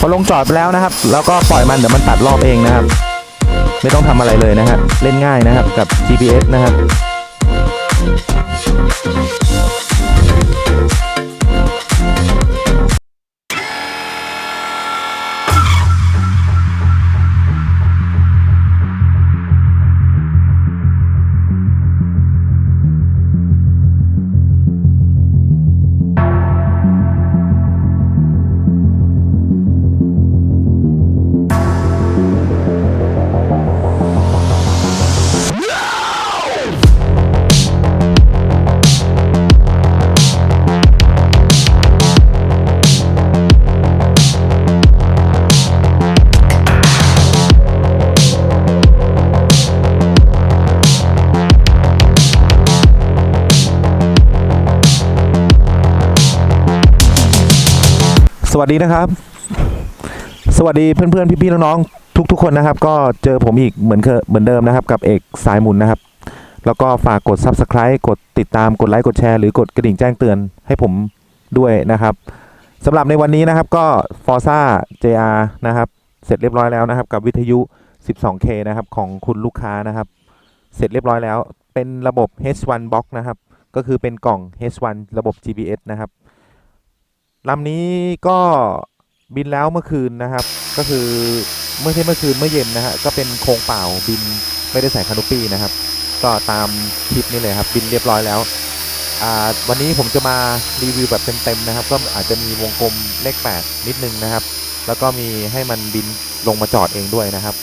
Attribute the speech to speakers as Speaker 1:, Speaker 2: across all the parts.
Speaker 1: พอลงจอดไปแล้วนะครับ แล้วก็ปล่อยมันเดี๋ยวมันตัดรอบเองนะครับ ไม่ต้องทำอะไรเลยนะฮะเล่นง่ายนะครับกับ GPS นะครับ วัสดีนะครับ สวัสดีเพื่อนๆพี่ๆน้องๆทุกๆคนนะครับ ก็เจอผมอีกเหมือนเคยเหมือนเดิมนะครับ กับเอกสายหมุนนะครับ แล้วก็ฝากกด Subscribe กดติดตามกดไลค์กดแชร์หรือกดกระดิ่งแจ้งเตือนให้ผมด้วยนะครับสำหรับในวันนี้นะครับก็ Forza JR นะครับ เสร็จเรียบร้อยแล้วนะครับ กับวิทยุ 12K นะครับ ของคุณลูกค้านะครับ เสร็จเรียบร้อยแล้ว เป็นระบบ H1 Box นะครับ ก็คือเป็นกล่อง H1 ระบบ GPS นะครับ ลำนี้ก็บินแล้วเมื่อคืนนะครับ ก็คือเมื่อใช่เมื่อคืนเมื่อเย็นนะฮะก็เป็นโครงเปล่าบินไม่ได้ใส่คานูปี้นะครับ ก็ตามคลิปนี้เลยครับบินเรียบร้อยแล้ววันนี้ผมจะมารีวิวแบบเต็มๆนะครับ ก็อาจจะมีวงกลมเลข 8 นิดนึงนะครับ แล้วก็มีให้มันบินลงมาจอดเองด้วยนะครับ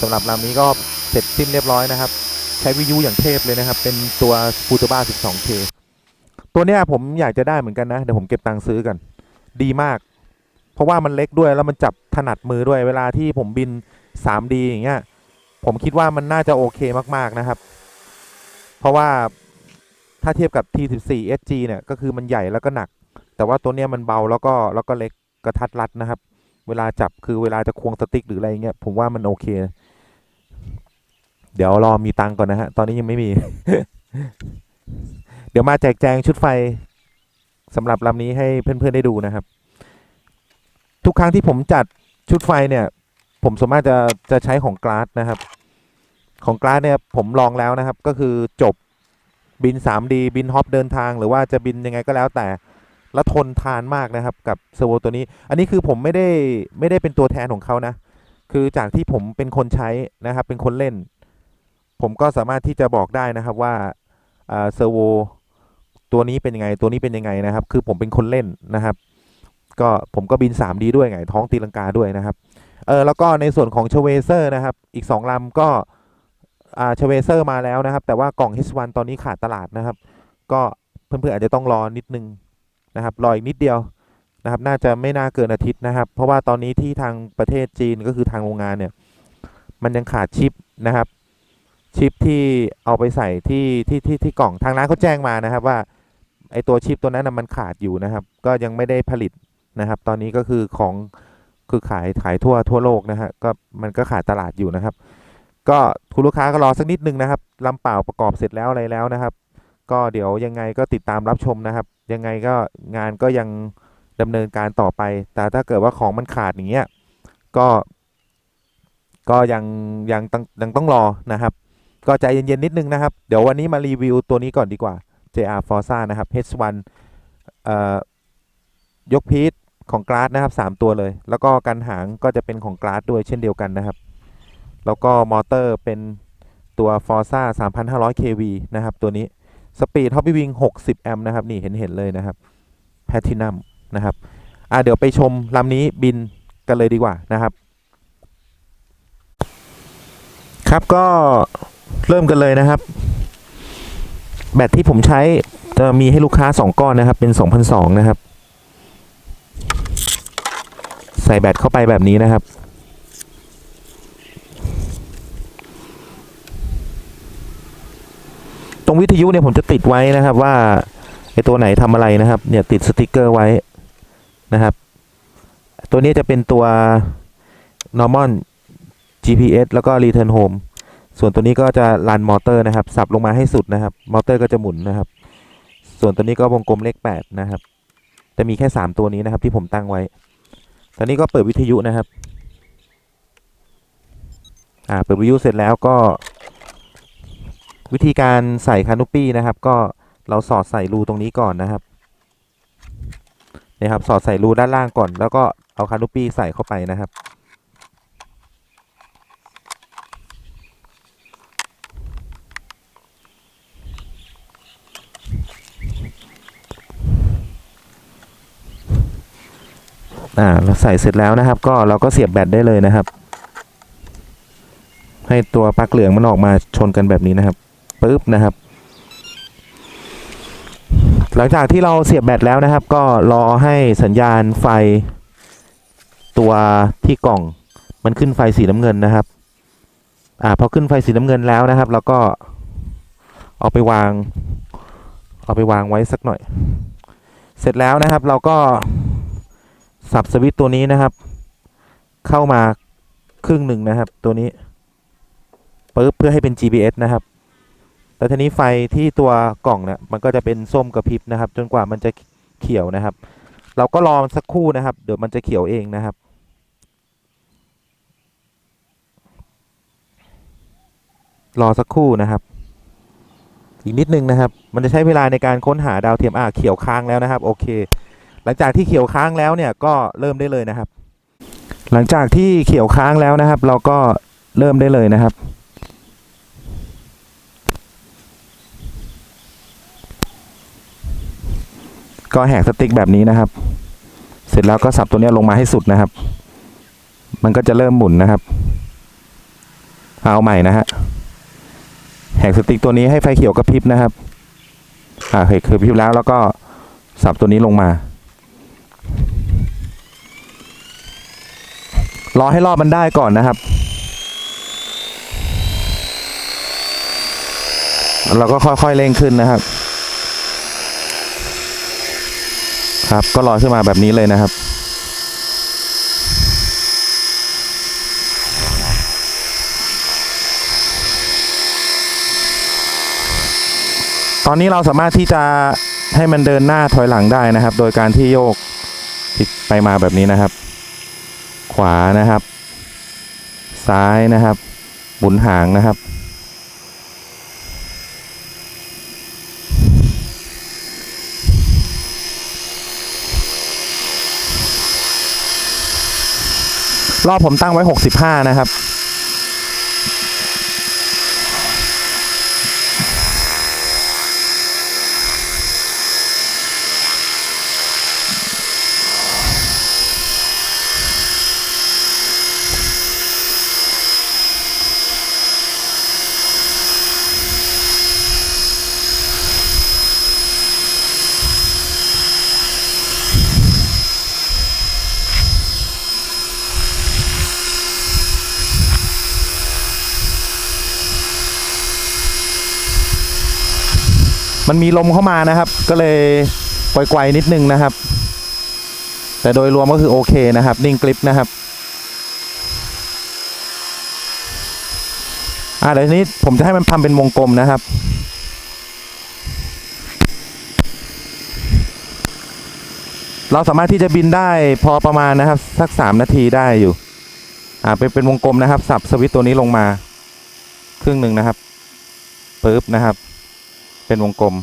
Speaker 1: สำหรับลำนี้ก็เสร็จสิ้นเรียบร้อยนะครับ ใช้วิทยุอย่างเทพเลยนะครับ เป็นตัว f u t u b a 12K ตัวเนี้ยผมอยากจะได้เหมือนกันนะ เดี๋ยวผมเก็บตังค์ซื้อกัน ดีมาก เพราะว่ามันเล็กด้วยแล้วมันจับถนัดมือด้วยเวลาที่ผมบิน 3D อย่างเงี้ยผมคิดว่ามันน่าจะโอเคมากๆนะครับ เพราะว่าถ้าเทียบกับ T14 SG เนี่ยก็คือมันใหญ่แล้วก็หนัก แต่ว่าตัวเนี้ยมันเบาแล้วก็แล้วก็เล็กกระทัดรัดนะครับ เวลาจับคือเวลาจะควงสติ๊กหรืออะไรเงี้ยผมว่ามันโอเค เดี๋ยวรอมีตังก่อนนะฮะตอนนี้ยังไม่มี เดี๋ยวมาแจกแจงชุดไฟ สำหรับลำนี้ให้เพื่อนๆได้ดูนะครับ ทุกครั้งที่ผมจัดชุดไฟเนี่ย ผมสามารถจะจะใช้ของกราสนะครับ ของกราสเนี่ยผมลองแล้วนะครับ ก็คือจบบิน 3D บินฮอปเดินทางหรือว่าจะบินยังไงก็แล้วแต่แล้วทนทานมากนะครับกับเซอร์โวตัวนี้ อันนี้คือผมไม่ได้ไม่ได้เป็นตัวแทนของเขานะ คือจากที่ผมเป็นคนใช้นะครับ เป็นคนเล่น ผมก็สามารถที่จะบอกได้นะครับว่าเซอร์โว ตัวนี้เป็นยังไงตัวนี้เป็นยังไงนะครับ คือผมเป็นคนเล่นนะครับ ก็ผมก็บิน 3D ด้วยไง ท้องตีลังกาด้วยนะครับเออแล้วก็ในส่วนของเชเวเซอร์นะครับ อีก 2ลำก็อ่าเชเวเซอร์มาแล้วนะครับ แต่ว่ากล่อง H1 ตอนนี้ขาดตลาดนะครับ ก็เพื่อนๆอาจจะต้องรอนิดนึงนะครับ รออีกนิดเดียวนะครับ น่าจะไม่น่าเกินอาทิตย์นะครับ เพราะว่าตอนนี้ที่ทางประเทศจีนก็คือทางโรงงานเนี่ย มันยังขาดชิปนะครับ ชิปที่เอาไปใส่ที่ที่ที่ที่กล่องทางร้านเขาแจ้งมานะครับว่า ไอตัวชิปตัวนั้นนะมันขาดอยู่นะครับ ก็ยังไม่ได้ผลิตนะครับ ตอนนี้ก็คือของคือขายขายทั่วทั่วโลกนะฮะก็มันก็ขาดตลาดอยู่นะครับ ก็คุณลูกค้าก็รอสักนิดนึงนะครับลำเปล่าประกอบเสร็จแล้วอะไรแล้วนะครับ ก็เดี๋ยวยังไงก็ติดตามรับชมนะครับ ยังไงก็งานก็ยังดำเนินการต่อไป แต่ถ้าเกิดว่าของมันขาดอย่างเงี้ยก็ ก็ยังยังต้องยังต้องรอนะครับ ก็ใจเย็นๆนิดนึงนะครับ เดี๋ยววันนี้มารีวิวตัวนี้ก่อนดีกว่า JR Forza นะครับ H1 เอ่อยกพีทของกราสนะครับ 3 ตัวเลย แล้วก็กันหางก็จะเป็นของกราสด้วยเช่นเดียวกันนะครับ แล้วก็มอเตอร์เป็นตัว Forza 3,500 kV นะครับ ตัวนี้สปีด Hobby Wing 60 แอมป์นะครับ นี่เห็นเห็นเลยนะครับ Platinum นะครับ อะเดี๋ยวไปชมลำนี้บินกันเลยดีกว่านะครับ ครับก็เริ่มกันเลยนะครับ แบตที่ผมใช้จะมีให้ลูกค้า 2 ก้อนนะครับ เป็น2,002นะครับ ใส่แบตเข้าไปแบบนี้นะครับ ตรงวิทยุเนี่ยผมจะติดไว้นะครับว่าไอตัวไหนทำอะไรนะครับ เนี่ยติดสติกเกอร์ไว้นะครับ ตัวนี้จะเป็นตัว normal GPS แล้วก็ return home ส่วนตัวนี้ก็จะรันมอเตอร์นะครับ สับลงมาให้สุดนะครับ มอเตอร์ก็จะหมุนนะครับ ส่วนตัวนี้ก็วงกลมเลข 8 นะครับ จะมีแค่ 3 ตัวนี้นะครับ ที่ผมตั้งไว้ ตอนนี้ก็เปิดวิทยุนะครับ อ่า เปิดวิทยุเสร็จแล้วก็ วิธีการใส่คานุปี้นะครับ ก็เราสอดใส่รูตรงนี้ก่อนนะครับนะครับ สอดใส่รูด้านล่างก่อน แล้วก็เอาคานุปี้ใส่เข้าไปนะครับ อ่าเราใส่เสร็จแล้วนะครับ ก็เราก็เสียบแบตได้เลยนะครับ ให้ตัวปลั๊กเหลืองมันออกมาชนกันแบบนี้นะครับปึ๊บนะครับ หลังจากที่เราเสียบแบตแล้วนะครับ ก็รอให้สัญญาณไฟ ตัวที่กล่อง มันขึ้นไฟสีน้ำเงินนะครับ อ่าพอขึ้นไฟสีน้ำเงินแล้วนะครับ เราก็เอาไปวาง เอาไปวางไว้สักหน่อย เสร็จแล้วนะครับ เราก็ สับสวิตตัวนี้นะครับ เข้ามาครึ่งหนึ่งนะครับ ตัวนี้ปึ๊บเพื่อให้เป็น GPS นะครับ แล้วทีนี้ไฟที่ตัวกล่องเนี่ยมันก็จะเป็นส้มกระพริบนะครับ จนกว่ามันจะเขียวนะครับ เราก็รอสักครู่นะครับ เดี๋ยวมันจะเขียวเองนะครับรอสักครู่นะครับ อีกนิดนึงนะครับ มันจะใช้เวลาในการค้นหาดาวเทียมอ่าเขียวค้างแล้วนะครับ โอเค ลังจากที่เขียวค้างแล้วเนี่ยก็เริ่มได้เลยนะครับ หลังจากที่เขียวค้างแล้วนะครับ เราก็เริ่มได้เลยนะครับ ก็แหกสติ๊กแบบนี้นะครับ เสร็จแล้วก็สับตัวนี้ลงมาให้สุดนะครับ มันก็จะเริ่มหมุนนะครับ เอาใหม่นะฮะแหกสติ๊กตัวนี้ให้ไฟเขียวกระพริบนะครับ อ่าเห็นกระพริบแล้วแล้วก็สับตัวนี้ลงมา รอให้รอบมันได้ก่อนนะครับ เราก็ค่อยๆเร่งขึ้นนะครับ ครับก็ลอยขึ้นมาแบบนี้เลยนะครับตอนนี้เราสามารถที่จะให้มันเดินหน้าถอยหลังได้นะครับ โดยการที่โยกไปมาแบบนี้นะครับ วานะครับ ซ้ายนะครับหมุนหางนะครับ รอบผมตั้งไว้ 65 นะครับ มันมีลมเข้ามานะครับ ก็เลยไกวๆนิดนึงนะครับ แต่โดยรวมก็คือโอเคนะครับ นิ่งกริปนะครับอ่าเดี๋ยวนี้ผมจะให้มันทำเป็นวงกลมนะครับเราสามารถที่จะบินได้พอประมาณนะครับ สักสามนาทีได้อยู่ อ่าเป็นเป็นวงกลมนะครับ สับสวิตตัวนี้ลงมา ครึ่งหนึ่งนะครับปึ๊บนะครับ เป็นวงกลม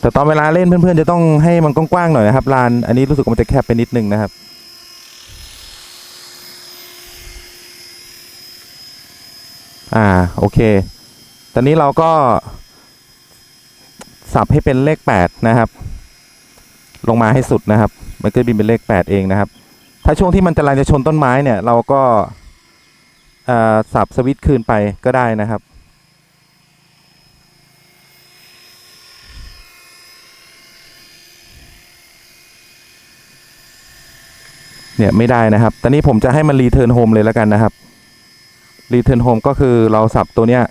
Speaker 1: แต่ตอนเวลาเล่นเพื่อนๆจะต้องให้มันกว้างๆหน่อยนะครับลานอันนี้รู้สึกว่ามันจะแคบไปนิดนึงนะครับอ่าโอเค ตอนนี้เราก็ สับให้เป็นเลขแปดนะครับ ลงมาให้สุดนะครับ มันก็บินเป็นเลขแปดเองนะครับ ถ้าช่วงที่มันกำลังจะชนต้นไม้เนี่ย เราก็ สับสวิตช์คืนไปก็ได้นะครับ เนี่ยไม่ได้นะครับ ตอนนี้ผมจะให้มันรีเทิร์นโฮมเลยแล้วกันนะครับรีเทิร์นโฮมก็คือเราสับตัวเนี้ย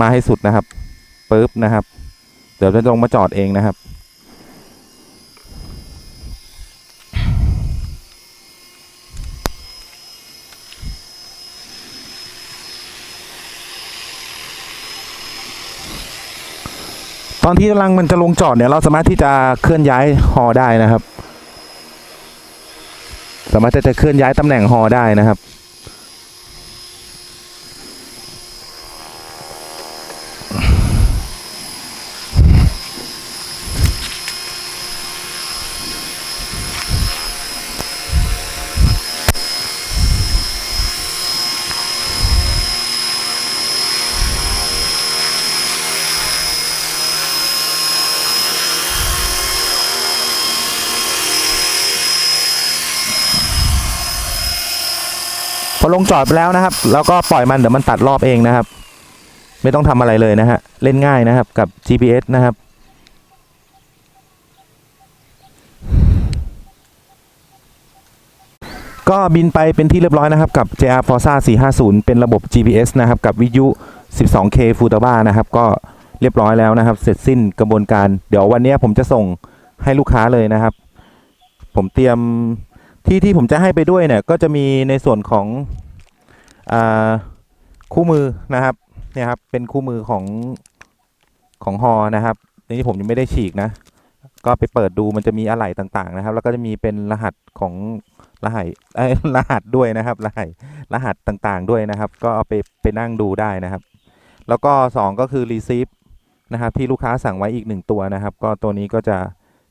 Speaker 1: มาให้สุดนะครับปึ๊บนะครับ เดี๋ยวจะลงมาจอดเองนะครับ ตอนที่กำลังมันจะลงจอดเนี่ยเราสามารถที่จะเคลื่อนย้ายฮอได้นะครับ สามารถที่จะเคลื่อนย้ายตำแหน่งฮอได้นะครับ พอลงจอดไปแล้วนะครับ แล้วก็ปล่อยมันเดี๋ยวมันตัดรอบเองนะครับ ไม่ต้องทำอะไรเลยนะฮะเล่นง่ายนะครับกับ GPS นะครับก็บินไปเป็นที่เรียบร้อยนะครับกับ JR Forza 450 เป็นระบบ GPS นะครับกับวิทยุ 12K f u t a b a นะครับก็เรียบร้อยแล้วนะครับ เสร็จสิ้นกระบวนการ เดี๋ยววันนี้ผมจะส่งให้ลูกค้าเลยนะครับ ผมเตรียม ที่ที่ผมจะให้ไปด้วยเนี่ยก็จะมีในส่วนของอคู่มือนะครับเนี่ยครับเป็นคู่มือของของฮอนะครับนี่ผมยังไม่ได้ฉีกนะ ก็ไปเปิดดูมันจะมีอะไหล่ต่างๆนะครับ แล้วก็จะมีเป็นรหัสของรหัสรหัสด้วยนะครับรหัสรหัสต่างๆด้วยนะครับ ก็เอาไปไปนั่งดูได้นะครับ แล้วก็สองก็คือ receive นะครับ ที่ลูกค้าสั่งไว้อีกหนึ่งตัวนะครับ ก็ตัวนี้ก็จะ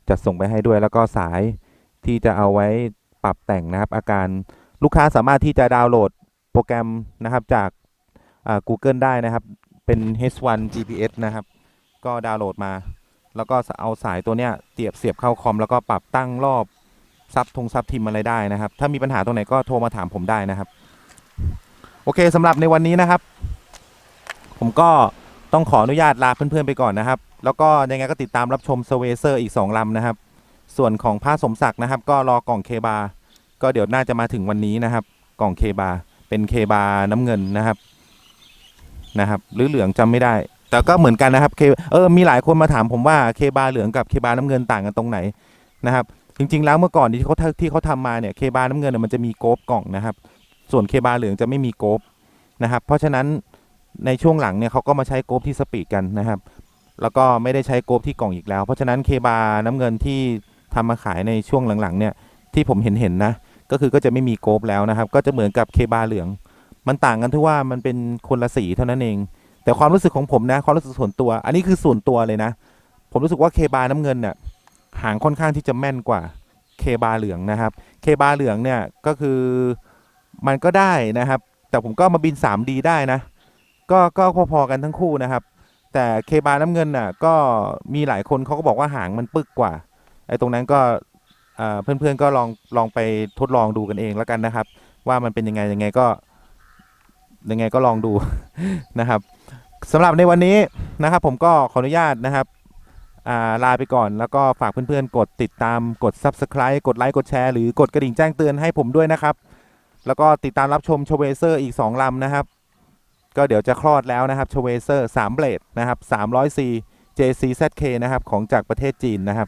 Speaker 1: จะส่งไปให้ด้วย แล้วก็สายที่จะเอาไว้ ปรับแต่งนะครับอาการลูกค้าสามารถที่จะดาวน์โหลดโปรแกรมนะครับจากอ่า Google ได้นะครับ เป็น H1 GPS นะครับ ก็ดาวน์โหลดมา แล้วก็เอาสายตัวเนี้ยเสียบเสียบเข้าคอม แล้วก็ปรับตั้งรอบซับทงซับทิมอะไรได้นะครับ ถ้ามีปัญหาตรงไหนก็โทรมาถามผมได้นะครับ โอเคสำหรับในวันนี้นะครับ ผมก็ต้องขออนุญาตลาเพื่อนๆไปก่อนนะครับ แล้วก็ยังไงก็ติดตามรับชมเซเวเซอร์อีก 2ลำนะครับ ส่วนของพระสมศักดิ์นะครับ ก็รอกล่องเคบา ก็เดี๋ยวน่าจะมาถึงวันนี้นะครับ กล่องเคบา เป็นเคบาน้ำเงินนะครับนะครับ หรือเหลืองจำไม่ได้ แต่ก็เหมือนกันนะครับเคเออมีหลายคนมาถามผมว่าเคบาเหลืองกับเคบาน้ำเงินต่างกันตรงไหนนะครับ จริง ๆ แล้วเมื่อก่อนที่เขาที่เขาทำมาเนี่ยเคบาน้ำเงินเนยมันจะมีโกบกล่องนะครับ ส่วนเคบาเหลืองจะไม่มีโกบนะครับ เพราะฉะนั้นในช่วงหลังเนี่ยเขาก็มาใช้โกบที่สปีดกันนะครับ แล้วก็ไม่ได้ใช้โกบที่กล่องอีกแล้ว เพราะฉะนั้นเคบาน้ำเงินที่ ทำมาขายในช่วงหลังๆเนี่ยที่ผมเห็นเห็นๆนะ ก็คือก็จะไม่มีโกบแล้วนะครับ ก็จะเหมือนกับเคบาเหลือง มันต่างกันที่ว่ามันเป็นคนละสีเท่านั้นเอง แต่ความรู้สึกของผมนะความรู้สึกส่วนตัว อันนี้คือส่วนตัวเลยนะ ผมรู้สึกว่าเคบาน้ำเงินเนี่ยหางค่อนข้างที่จะแม่นกว่าเคบาเหลืองนะครับเคบาเหลืองเนี่ยก็คือมันก็ได้นะครับ แต่ผมก็มาบิน 3D ได้นะ ก็ก็พอๆกันทั้งคู่นะครับ แต่เคบาน้ำเงินน่ะก็มีหลายคนเขาก็บอกว่าหางมันปึกกว่า อ้ตรงนั้นก็อ่าเพื่อนๆก็ลองลองไปทดลองดูกันเองแล้วกันนะครับ ว่ามันเป็นยังไงยังไงก็ยังไงก็ลองดูนะครับสำหรับในวันนี้นะครับผมก็ขออนุญาตนะครับาลาไปก่อนแล้วก็ฝากเพื่อนๆ กดติดตามกด Subscribe กดไลค์กดแชร์หรือกดกระดิ่งแจ้งเตือนให้ผมด้วยนะครับ แล้วก็ติดตามรับชมชเวเซอร์อีก 2 ลำนะครับ ก็เดี๋ยวจะคลอดแล้วนะครับชเวเซอร์3เบลดนะครับ300 C JCZK นะครับของจากประเทศจีนนะครับ